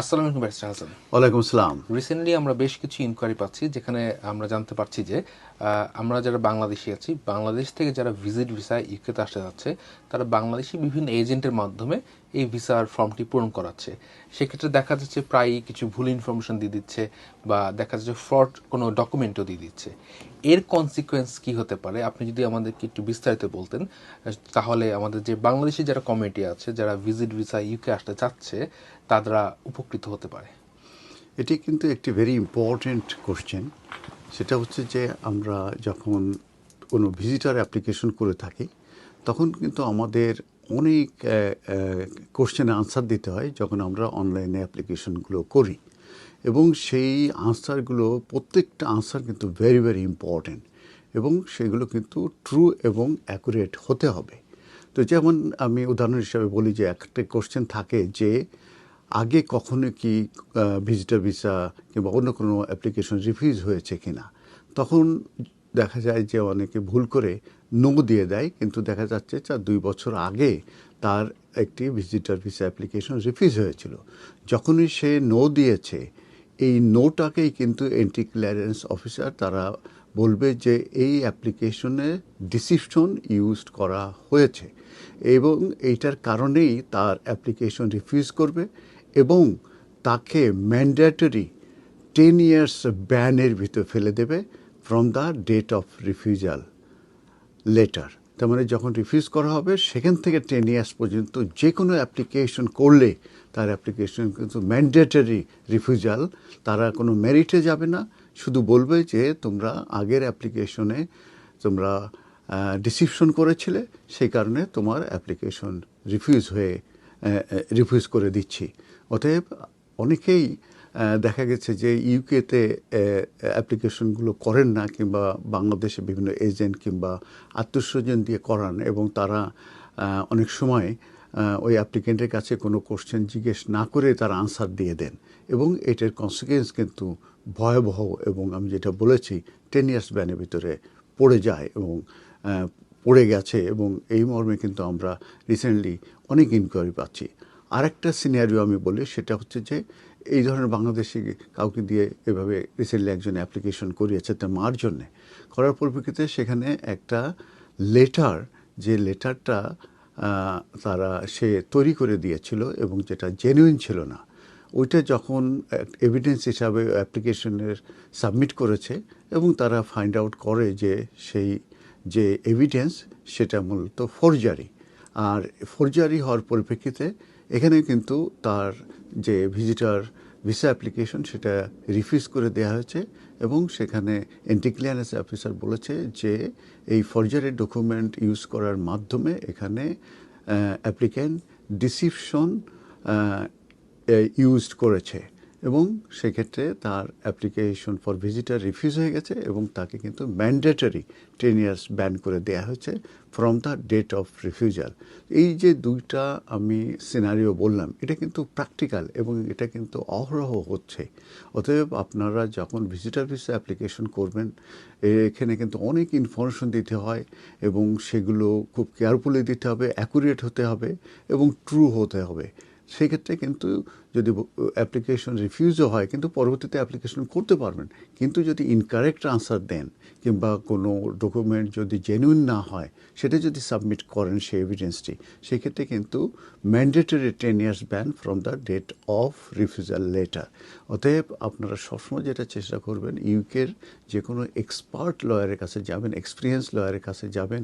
আসসালামু আলাইকুম হাসান ওয়ালাইকুম আসসালাম। রিসেন্টলি আমরা বেশ কিছু ইনকোয়ারি পাচ্ছি যেখানে আমরা জানতে পারছি যে আমরা যারা বাংলাদেশি আছি, বাংলাদেশ থেকে যারা ভিজিট ভিসা ইউকেতে আসতে যাচ্ছে, তারা বাংলাদেশি বিভিন্ন এজেন্টের মাধ্যমে এই ভিসার ফর্মটি পূরণ করাচ্ছে। সেক্ষেত্রে দেখা যাচ্ছে প্রায়ই কিছু ভুল ইনফরমেশন দিয়ে দিচ্ছে বা দেখা যাচ্ছে ফ্রড কোনো ডকুমেন্টও দিয়ে দিচ্ছে। এর কনসিকোয়েন্স কি হতে পারে? আপনি যদি আমাদেরকে একটু বিস্তারিত বলতেন, তাহলে আমাদের যে বাংলাদেশি যারা কমিটি আছে, যারা ভিজিট ভিসা ইউকে আসতে চাচ্ছে, তারা উপকৃত হতে পারে। এটি কিন্তু একটি ভেরি ইম্পর্ট্যান্ট কোশ্চেন সেটা হচ্ছে যে আমরা যখন কোনো ভিজিটার অ্যাপ্লিকেশন করে থাকি, তখন কিন্তু আমাদের অনেক কোশ্চেনে আনসার দিতে হয় যখন আমরা অনলাইনে অ্যাপ্লিকেশনগুলো করি। এবং সেই আনসারগুলো প্রত্যেকটা আনসার কিন্তু ভেরি ভেরি ইম্পর্ট্যান্ট এবং সেগুলো কিন্তু ট্রু এবং অ্যাকুরেট হতে হবে। তো যেমন আমি উদাহরণ হিসাবে বলি যে একটা কোশ্চেন থাকে যে আগে কখনো কি ভিজিটার ভিসা কিংবা অন্য কোনো অ্যাপ্লিকেশন রিফিউজ হয়েছে কি না তখন দেখা যায় যে অনেকে ভুল করে নো দিয়ে দেয়, কিন্তু দেখা যাচ্ছে যে দুই বছর আগে তার একটি ভিজিটার ভিসা অ্যাপ্লিকেশন রিফিউজ হয়েছিল। যখনই সে নো দিয়েছে, এই নোটাকেই কিন্তু এন্ট্রি ক্লিয়ারেন্স অফিসার তারা বলবে যে এই অ্যাপ্লিকেশনে ডিসিপশন ইউজ করা হয়েছে এবং এইটার কারণেই তার অ্যাপ্লিকেশন রিফিউজ করবে এবং তাকে ম্যান্ডেটরি টেন ইয়ার্স ব্যানের ভিতর ফেলে দেবে from the date of refusal letter তার মানে যখন রিফিউজ করা হবে, সেখান থেকে টেন ইয়ার্স পর্যন্ত যে কোনো অ্যাপ্লিকেশন করলে তার অ্যাপ্লিকেশন কিন্তু ম্যান্ডেটরি রিফিউজাল তারা কোনো মেরিটে যাবে না। শুধু বলবে যে তোমরা আগের অ্যাপ্লিকেশনে তোমরা ডিসিপশন করেছিলে, সেই কারণে তোমার অ্যাপ্লিকেশন রিফিউজ হয়ে রিফিউজ করে দিচ্ছি। অতএব অনেকেই দেখা গেছে যে ইউকেতে অ্যাপ্লিকেশনগুলো করেন না কিংবা বাংলাদেশে বিভিন্ন এজেন্ট কিংবা আত্মীয়স্বজন দিয়ে করান এবং তারা অনেক সময় ওই অ্যাপ্লিকেন্টের কাছে কোনো কোশ্চেন জিজ্ঞেস না করে তারা আনসার দিয়ে দেন এবং এটার কনসিকুয়েন্স কিন্তু ভয়াবহ এবং আমি যেটা বলেছি টেন ইয়ার্স ব্যানের ভিতরে পড়ে যায় এবং পড়ে গেছে এবং এই মর্মে কিন্তু আমরা রিসেন্টলি অনেক ইনকোয়ারি পাচ্ছি। আরেকটা সিনারিও আমি বলি, সেটা হচ্ছে যে এই ধরনের বাংলাদেশি কাউকে দিয়ে এভাবে রিসেন্টলি একজন অ্যাপ্লিকেশন করিয়েছে তার মার জন্যে। করার পরিপ্রেক্ষিতে সেখানে একটা লেটার যে লেটারটা তারা, সে তৈরি করে দিয়েছিল এবং যেটা জেনুইন ছিল না, ওইটা যখন এভিডেন্স হিসাবে অ্যাপ্লিকেশনের সাবমিট করেছে এবং তারা ফাইন্ড আউট করে যে সেই যে এভিডেন্স সেটা মূলত ফোরজারি আর ফোরজারি হওয়ার পরিপ্রেক্ষিতে এখানে কিন্তু তার যে ভিজিটার ভিসা অ্যাপ্লিকেশন সেটা রিফিউজ করে দেওয়া হয়েছে এবং সেখানে এন্টি ক্লিয়ারেন্স অফিসার বলেছে যে এই ফরজারি ডকুমেন্ট ইউজ করার মাধ্যমে এখানে অ্যাপ্লিক্যান্ট ডিসিপশন ইউজড করেছে। এবং সেক্ষেত্রে তার অ্যাপ্লিকেশন ফর ভিজিটার রিফিউজ হয়ে গেছে এবং তাকে কিন্তু ম্যান্ডেটরি টেন ইয়ার্স ব্যান করে দেওয়া হয়েছে from the date of refusal এই যে দুইটা আমি সিনারিও বললাম, এটা কিন্তু প্র্যাকটিক্যাল এবং এটা কিন্তু অহরহ হচ্ছে। অতএব আপনারা যখন ভিজিটার ভিসা অ্যাপ্লিকেশন করবেন এখানে কিন্তু অনেক ইনফরমেশন দিতে হয় এবং সেগুলো খুব কেয়ারফুলি দিতে হবে অ্যাকুরেট হতে হবে এবং ট্রু হতে হবে। সেক্ষেত্রে কিন্তু যদি অ্যাপ্লিকেশন রিফিউজও হয়, কিন্তু পরবর্তীতে অ্যাপ্লিকেশন করতে পারবেন। কিন্তু যদি ইনকারেক্ট আনসার দেন, কিংবা কোনো ডকুমেন্ট যদি জেনুইন না হয়, সেটা যদি সাবমিট করেন সেই এভিডেন্সটি সেক্ষেত্রে কিন্তু mandatory ten years ban from the date of refusal letter অতএব আপনারা সবসময় যেটা চেষ্টা করবেন ইউকের যে কোনো এক্সপার্ট লয়ারের কাছে যাবেন এক্সপিরিয়েন্স লয়ারের কাছে যাবেন,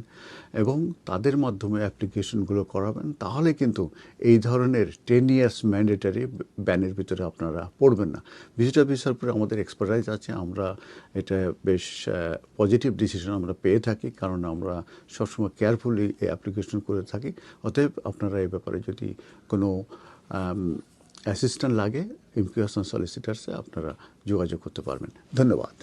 এবং তাদের মাধ্যমে অ্যাপ্লিকেশনগুলো করাবেন, তাহলে কিন্তু এই ধরনের টেন ইয়ার্স ম্যান্ডেটারি ব্যানের ভিতরে আপনারা পড়বেন না। ভিজিটার ভিসার উপরে আমাদের এক্সপার্টাইজ আছে, আমরা এটা বেশ পজিটিভ ডিসিশন আমরা পেয়ে থাকি, কারণ আমরা সবসময় কেয়ারফুলি এই অ্যাপ্লিকেশন করে থাকি। অতএব আপনারা এই ব্যাপারে যদি কোনো অ্যাসিস্ট্যান্ট লাগে ইমিগ্রেশন সলিসিটার্সে আপনারা যোগাযোগ করতে পারবেন। ধন্যবাদ।